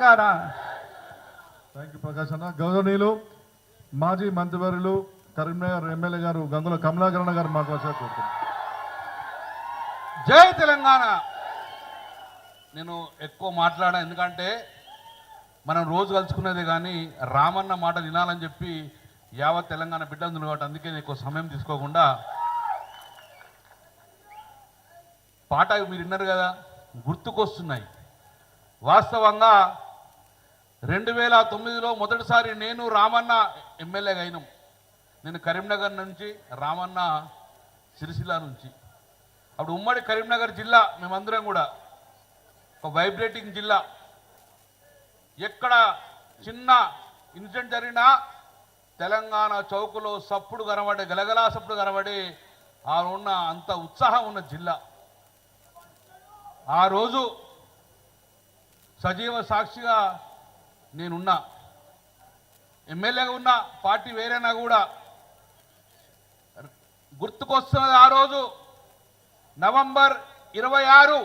Telangana thank you Prakash అన్న. గౌరవనీయులు మాజీ మంత్రివర్యులు కరీంనగర్ ఎమ్మెల్యే గారు గంగుల కమలాకరణ గారు మాట్లాడారు కోరుతున్నాను జై తెలంగాణ. నేను ఎక్కువ మాట్లాడా ఎందుకంటే మనం రోజు కలుసుకునేది కానీ రామన్న మాట వినాలని చెప్పి యావత్ తెలంగాణ బిడ్డ ఉంది కాబట్టి అందుకే నేను ఎక్కువ సమయం తీసుకోకుండా పాట మీరు విన్నారు కదా గుర్తుకొస్తున్నాయి. వాస్తవంగా రెండు వేల తొమ్మిదిలో మొదటిసారి నేను రామన్న ఎమ్మెల్యేగా అయినాం. నేను కరీంనగర్ నుంచి రామన్న సిరిసిల్ల నుంచి. అప్పుడు ఉమ్మడి కరీంనగర్ జిల్లా మేమందరం కూడా ఒక వైబ్రేటింగ్ జిల్లా. ఎక్కడ చిన్న ఇన్సిడెంట్ జరిగినా తెలంగాణ చౌకులో సప్పుడు కనబడి గలగలా సప్పుడు కనబడి ఆ ఉన్న అంత ఉత్సాహం ఉన్న జిల్లా. ఆ రోజు సజీవ సాక్షిగా నేనున్నా. ఎమ్మెల్యేగా ఉన్న పార్టీ వేరైనా కూడా? గుర్తుకొస్తున్నది ఆ రోజు నవంబర్ ఇరవై ఆరు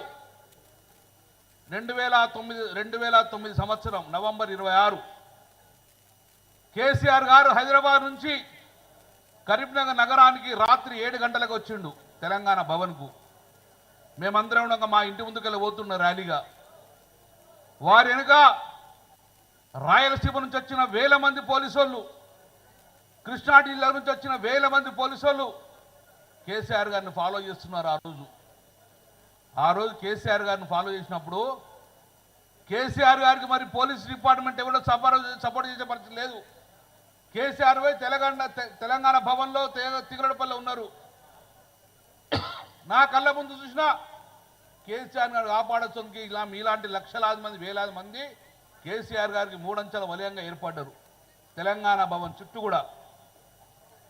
రెండు వేల తొమ్మిది రెండు వేల తొమ్మిది సంవత్సరం నవంబర్ ఇరవై ఆరు. కేసీఆర్ గారు హైదరాబాద్ నుంచి కరీంనగర్ నగరానికి రాత్రి ఏడు గంటలకు వచ్చిండు తెలంగాణ భవన్కు. మేమందరం మా ఇంటి ముందుకెళ్ళి పోతున్న ర్యాలీగా. వారి వెనుక రాయలసీమ నుంచి వచ్చిన వేల మంది పోలీసు కృష్ణా జిల్లా నుంచి వచ్చిన వేల మంది పోలీసు కేసీఆర్ గారిని ఫాలో చేస్తున్నారు ఆ రోజు. ఆ రోజు కేసీఆర్ గారిని ఫాలో చేసినప్పుడు కేసీఆర్ గారికి మరి పోలీస్ డిపార్ట్మెంట్ ఎవరో సపోర్ట్ సపోర్ట్ చేసే పరిస్థితి లేదు. కేసీఆర్ పోయి తెలంగాణ తె- తెలంగాణ భవన్లో తిగరడపల్లి ఉన్నారు. నా కళ్ళ ముందు చూసినా కేసీఆర్ గారు కాపాడడానికి ఇలా మీలాంటి లక్షలాది మంది వేలాది మంది కేసీఆర్ గారికి మూడంచెల వలయంగా ఏర్పడ్డారు. తెలంగాణ భవన్ చుట్టూ కూడా.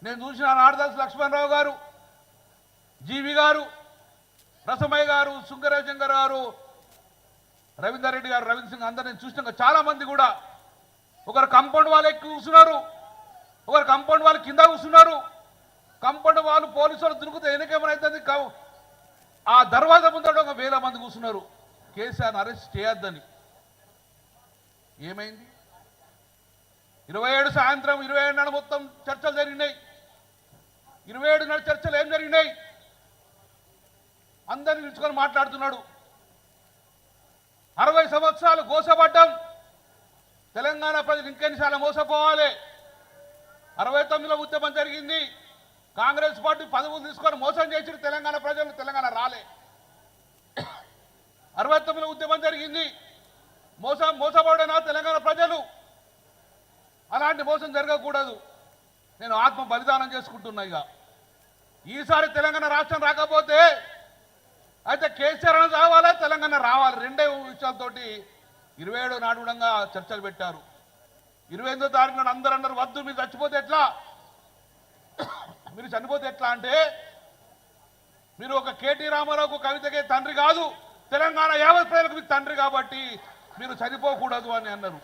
నేను చూసిన ఆడదాసు లక్ష్మణరావు గారు జీవి గారు రసమయ్య గారు శృంగరవిశంకర్ గారు రవీందర్ రెడ్డి గారు రవీంద్ర సింగ్ అందరిని చూసినాక చాలా మంది కూడా ఒకరు కంపౌండ్ వాళ్ళు ఎక్కి కూర్చున్నారు ఒకరు కంపౌండ్ వాళ్ళు కింద కూర్చున్నారు. కంపౌండ్ వాళ్ళు పోలీసు వాళ్ళు దొరికితే వెనకేమనైతుంది ఆ దర్వాజా ముందర ఒక వేల మంది కూర్చున్నారు. కేసీఆర్ని అరెస్ట్ చేయొద్దని. ఏమైంది? ఇరవై ఏడు సాయంత్రం ఇరవై ఏడు నాడు మొత్తం చర్చలు జరిగినాయి. ఇరవై ఏడు నాడు చర్చలు ఏం జరిగినాయి? అందరిని నిలుచుకొని మాట్లాడుతున్నాడు. అరవై సంవత్సరాలు గోసపడ్డం తెలంగాణ ప్రజలు ఇంకెన్నిసార్లు మోసపోవాలి. అరవై తొమ్మిదిలో ఉద్యమం జరిగింది. కాంగ్రెస్ పార్టీ పదవులు తీసుకొని మోసం చేసిన తెలంగాణ ప్రజలు తెలంగాణ రాలే. అరవై తొమ్మిదిలో ఉద్యమం జరిగింది. మోసం మోసపడిన తెలంగాణ ప్రజలు? అలాంటి మోసం జరగకూడదు. నేను ఆత్మ బలిదానం చేసుకుంటున్నా ఇక. ఈసారి తెలంగాణ రాష్ట్రం రాకపోతే అయితే కేసీఆర్ అని రావాలా? తెలంగాణ రావాలి. రెండే విషయాలతోటి ఇరవై ఏడు నాడు కూడా చర్చలు పెట్టారు. ఇరవై ఎనిమిదో తారీఖు నాడు అందరూ అన్నారు వద్దు మీరు చచ్చిపోతే ఎట్లా? మీరు చనిపోతే ఎట్లా అంటే మీరు ఒక కేటీ రామారావుకు కవితకే తండ్రి కాదు. తెలంగాణ యావత్ ప్రజలకు మీ తండ్రి కాబట్టి మీరు చనిపోకూడదు అని అన్నారు.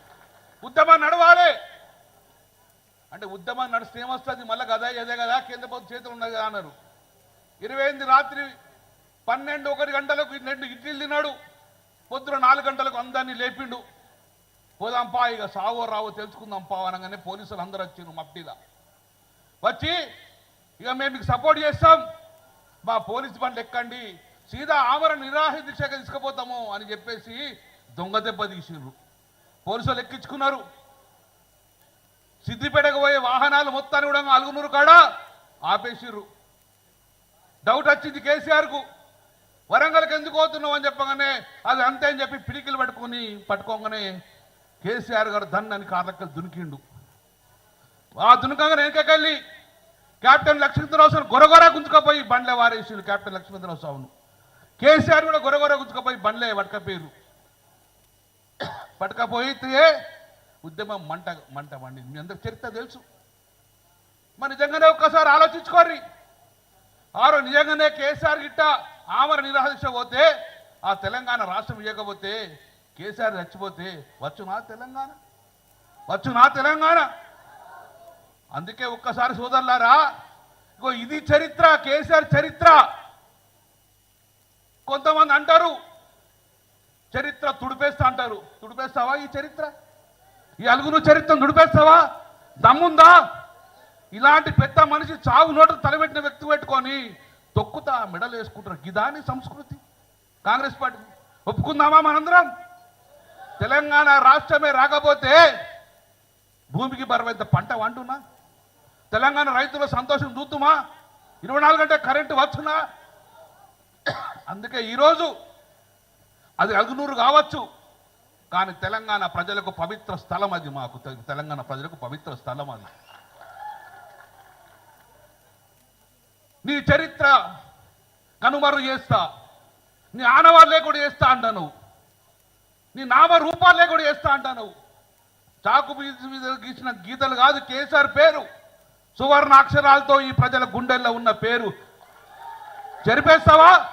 ఉద్యమం నడవాలి. అంటే ఉద్యమం నడిస్తే ఏమొస్తుంది? మళ్ళీ కదా అదే కదా కేంద్ర ప్రభుత్వం చేతులు ఉన్నది కదా అన్నారు. ఇరవై ఎనిమిది రాత్రి పన్నెండు ఒకటి గంటలకు రెండు ఇడ్లీలు తిన్నాడు. పొద్దున నాలుగు గంటలకు అందరినీ లేపిండు. పోదాం పా ఇక సావో రావో తెలుసుకుందాం పా అనగానే పోలీసులు అందరూ వచ్చారు మఫ్టీగా వచ్చి ఇక మేము మీకు సపోర్ట్ చేస్తాం. మా పోలీస్ బండ్లు ఎక్కండి. సీదా ఆమరణ నిరాహ దిశగా తీసుకుపోతాము అని చెప్పేసి దొంగ దెబ్బ తీసిర్రు పోలీసులు ఎక్కించుకున్నారు. సిద్దిపేటకు పోయే వాహనాలు మొత్తాన్ని కూడా అలుగునూరు కాడ ఆపేసిర్రు డౌట్ వచ్చింది కేసీఆర్కు. వరంగల్కి ఎందుకు పోతున్నావు అని చెప్పగానే అది అంతే అని చెప్పి పిడికిలు పట్టుకొని పట్టుకోగానే కేసీఆర్ గారు దన్ అని కార్లక్కలు దునికిండు. ఆ దునకంగానే వెనకకెళ్ళి కెప్టెన్ లక్ష్మీంద్రరావు సార్ గొరగొర గుంజుకపోయి బండ్లే వారేసిండు కెప్టెన్ లక్ష్మీంద్రరావు సావును. కేసీఆర్ కూడా గొరగొర గుంజుకపోయి బండ్లే పట్టుకపోయారు పట్టుకపోయితే ఉద్యమం మంట మంట మండి మీ అందరికి చరిత్ర తెలుసు. మరి నిజంగానే ఒక్కసారి ఆలోచించుకోర్రి. ఆరు నిజంగానే కేసీఆర్ గిట్ట ఆమర నిరాశ ఆ తెలంగాణ రాష్ట్రం ఇవ్వకపోతే కేసీఆర్ చచ్చిపోతే వచ్చునా తెలంగాణ? వచ్చు నా తెలంగాణ? అందుకే ఒక్కసారి సోదరులారా ఇగో ఇది చరిత్ర కేసీఆర్ చరిత్ర. కొంతమంది అంటారు చరిత్ర తుడిపేస్తా అంటారు. తుడిపేస్తావా ఈ చరిత్ర? ఈ అలుగును చరిత్రను తుడిపేస్తావా? దమ్ముందా? ఇలాంటి పెద్ద మనిషి చావు నోట తలబెట్టిన వ్యక్తి పెట్టుకొని తొక్కుతా మెడలు వేసుకుంటారు. గిదాని సంస్కృతి? కాంగ్రెస్ పార్టీ ఒప్పుకుందామా మనందరం? తెలంగాణ రాష్ట్రమే రాకపోతే భూమికి బరవైతే పంట వండునా? తెలంగాణ రైతుల సంతోషం చూద్దుమా? ఇరవై నాలుగు గంటల కరెంటు వచ్చునా? అందుకే ఈరోజు అది అగునూరు కావచ్చు. కానీ తెలంగాణ ప్రజలకు పవిత్ర స్థలం అది మాకు. తెలంగాణ ప్రజలకు పవిత్ర స్థలం అది. నీ చరిత్ర కనుమరు చేస్తా. నీ ఆనవాళ్ళే కూడా చేస్తా అంటాను. నీ నామ రూపాలే కూడా చేస్తా అంటాను. చాకు మీద గీసిన గీతలు కాదు కేసీఆర్ పేరు. సువర్ణ అక్షరాలతో ఈ ప్రజల గుండెల్లో ఉన్న పేరు. జరిపేస్తావా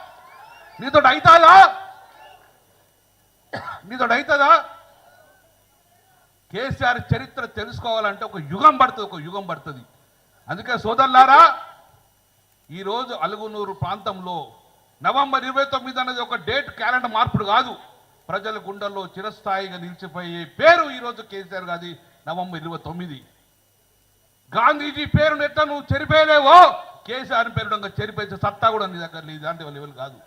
నీతో అవుతాదా? నీతో అవుతుందా కేసీఆర్ చరిత్ర తెలుసుకోవాలంటే ఒక యుగం పడుతుంది ఒక యుగం పడుతుంది. అందుకే సోదరులారా ఈరోజు అలుగునూరు ప్రాంతంలో నవంబర్ ఇరవై తొమ్మిది అనేది ఒక డేట్ క్యాలెండర్ మార్పుడు కాదు. ప్రజల గుండెల్లో చిరస్థాయిగా నిలిచిపోయే పేరు ఈరోజు కేసీఆర్ గాది నవంబర్ ఇరవై తొమ్మిది. గాంధీజీ పేరును ఎట్లా నువ్వు చెరిపోయలేవో? కేసీఆర్ పేరు చెరిపోయే చెరిపేసే సత్తా కూడా నీ దగ్గర లేదు ఇలాంటి లెవెల్ కాదు.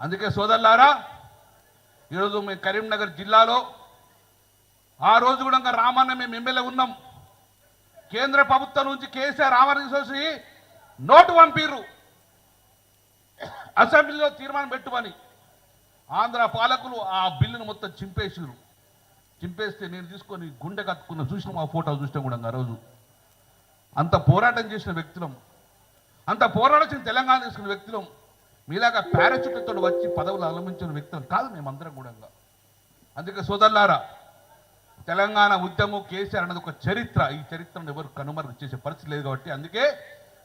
అందుకే సోదరులారా ఈరోజు మేము కరీంనగర్ జిల్లాలో ఆ రోజు కూడా ఇంకా రామన్న మేము ఎమ్మెల్యే ఉన్నాం. కేంద్ర ప్రభుత్వం నుంచి కేసీఆర్ ఆమరణ చూసి నోటు పంపిర్రు. అసెంబ్లీలో తీర్మానం పెట్టుమని ఆంధ్ర పాలకులు ఆ బిల్లును మొత్తం చింపేసిరు చింపేస్తే నేను తీసుకొని గుండె కత్తుకున్న చూసిన మా ఫోటో చూసిన కూడా ఆ రోజు. అంత పోరాటం చేసిన వ్యక్తులం. అంత పోరాటం చేసిన తెలంగాణ తీసుకున్న వ్యక్తులం. మీలాగా పారాచూట్లతో వచ్చి పదవులు అలమించిన వ్యక్తులు కాదు మేమందరం కూడా. అందుకే సోదరులారా తెలంగాణ ఉద్యమం కేసీఆర్ అన్నది ఒక చరిత్ర. ఈ చరిత్రను ఎవరు కనుమరుగు చేసే పరిస్థితి లేదు కాబట్టి అందుకే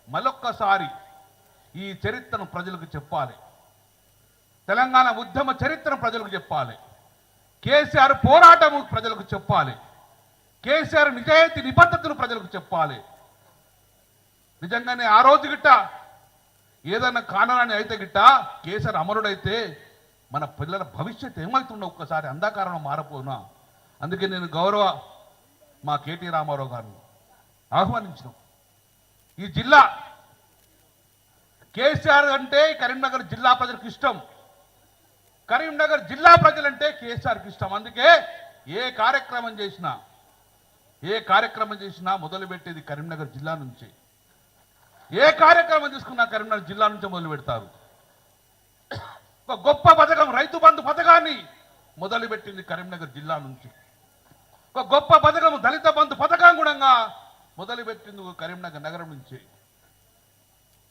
మరొక్కసారి ఈ చరిత్రను ప్రజలకు చెప్పాలి. తెలంగాణ ఉద్యమ చరిత్ర ప్రజలకు చెప్పాలి. కేసీఆర్ పోరాటము ప్రజలకు చెప్పాలి. కేసీఆర్ నిజాయితీ నిబద్ధతను ప్రజలకు చెప్పాలి. నిజంగానే ఆ రోజు గిట్ట ఏదన్నా కానరాని అయితే గిట్ట కేసీఆర్ అమరుడైతే మన పిల్లల భవిష్యత్తు ఏమవుతుందో ఒక్కసారి అంధకారంలో మారపోనా అందుకే నేను గౌరవ మా కేటీ రామారావు గారిని ఆహ్వానించినాం. ఈ జిల్లా కేసీఆర్ అంటే కరీంనగర్ జిల్లా ప్రజలకు ఇష్టం. కరీంనగర్ జిల్లా ప్రజలంటే కేసీఆర్కి ఇష్టం. అందుకే ఏ కార్యక్రమం చేసినా ఏ కార్యక్రమం చేసినా మొదలుపెట్టేది కరీంనగర్ జిల్లా నుంచి. ఏ కార్యక్రమం తీసుకున్నా కరీంనగర్ జిల్లా నుంచే మొదలు పెడతారు. ఒక గొప్ప పథకం రైతు బంధు పథకాన్ని మొదలుపెట్టింది కరీంనగర్ జిల్లా నుంచి. ఒక గొప్ప పథకం దళిత బంధు పథకం కూడా మొదలుపెట్టింది కరీంనగర్ నగరం నుంచి.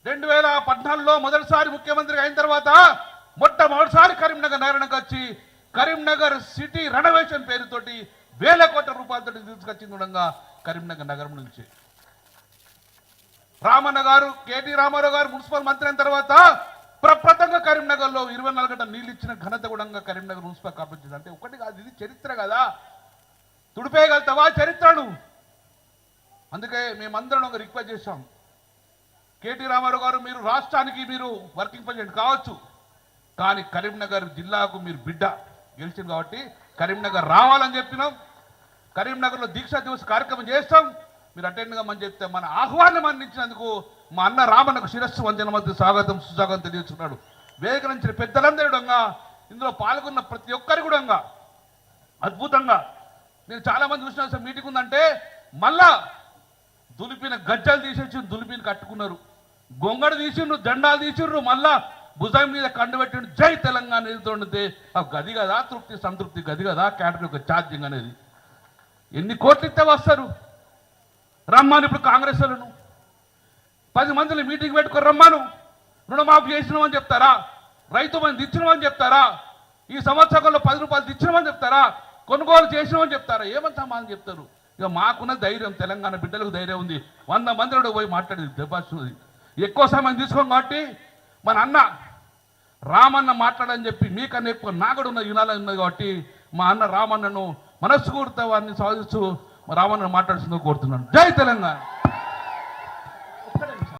రెండు వేల పద్నాలుగులో మొదటిసారి ముఖ్యమంత్రి అయిన తర్వాత మొట్టమొదటిసారి కరీంనగర్ నగరానికి వచ్చి కరీంనగర్ సిటీ రెనోవేషన్ పేరుతోటి వేల కోట్ల రూపాయలతో తీసుకొచ్చింది కూడా కరీంనగర్ నగరం నుంచి. రామన్న గారు కేటీ రామారావు గారు మున్సిపల్ మంత్రి అయిన తర్వాత ప్రప్రథంగా కరీంనగర్లో ఇరవై నాలుగు గంటల నీళ్ళు ఇచ్చిన ఘనత గుణంగా కరీంనగర్ మున్సిపల్ కార్పొరేషన్ అంటే ఒకటి కాదు ఇది చరిత్ర కదా. తుడిపేయగలుగుతావా చరిత్రను? అందుకే మేమందరం ఒక రిక్వెస్ట్ చేశాం. కేటీ రామారావు గారు మీరు రాష్ట్రానికి మీరు వర్కింగ్ ప్రెసిడెంట్ కావచ్చు. కానీ కరీంనగర్ జిల్లాకు మీరు బిడ్డ గెలిచింది కాబట్టి కరీంనగర్ రావాలని చెప్పినాం. కరీంనగర్లో దీక్షా దివస్ కార్యక్రమం చేస్తాం. మీరు అటెండ్ మనం చెప్తే మన ఆహ్వానం అందించినందుకు మా అన్న రామన్నకు శిరస్సు వందన మధ్య స్వాగతం సుస్వాగతం తెలియచున్నాడు వేగరించిన పెద్దలందరి కూడా ఇందులో పాల్గొన్న ప్రతి ఒక్కరి కూడా అద్భుతంగా. నేను చాలామంది చూసిన మీటింగ్ ఉందంటే మళ్ళా దులిపిన గజ్జలు తీసేసి దులిపిన కట్టుకున్నారు. గొంగడు తీసిండ్రు జెండాలు తీసిండ్రు మళ్ళా భుజం మీద కండు పెట్టిండు జై తెలంగాణ ఎదుగుతుండే ఆ గది కదా తృప్తి సంతృప్తి గది కదా క్యాటరీ యొక్క ఛార్జింగ్ అనేది. ఎన్ని కోట్లు ఇస్తే వస్తారు? రమ్మాను ఇప్పుడు కాంగ్రెస్ వాళ్ళను పది మందిని మీటింగ్ పెట్టుకుని రమ్మాను. రుణమాఫీ చేసినామని చెప్తారా? రైతు మంది ఇచ్చినామని చెప్తారా? ఈ సంవత్సరంలో పది రూపాయలు తెచ్చినామని చెప్తారా? కొనుగోలు చేసినామని చెప్తారా? ఏమంతా మాని చెప్తారు? ఇక మాకున్న ధైర్యం తెలంగాణ బిడ్డలకు ధైర్యం ఉంది. వంద మందిలో పోయి మాట్లాడేది దెబ్బస్తుంది ఎక్కువ సమయం తీసుకోం కాబట్టి మన అన్న రామన్న మాట్లాడని చెప్పి మీకన్నా ఎక్కువ నాగడు ఉన్న యునాలని ఉన్నది కాబట్టి మా అన్న రామన్నను మనస్ఫూర్తి వారిని సాధిస్తూ రామన్న మాట్లాడుతుందో కోరుతున్నాను. జై తెలంగాణ.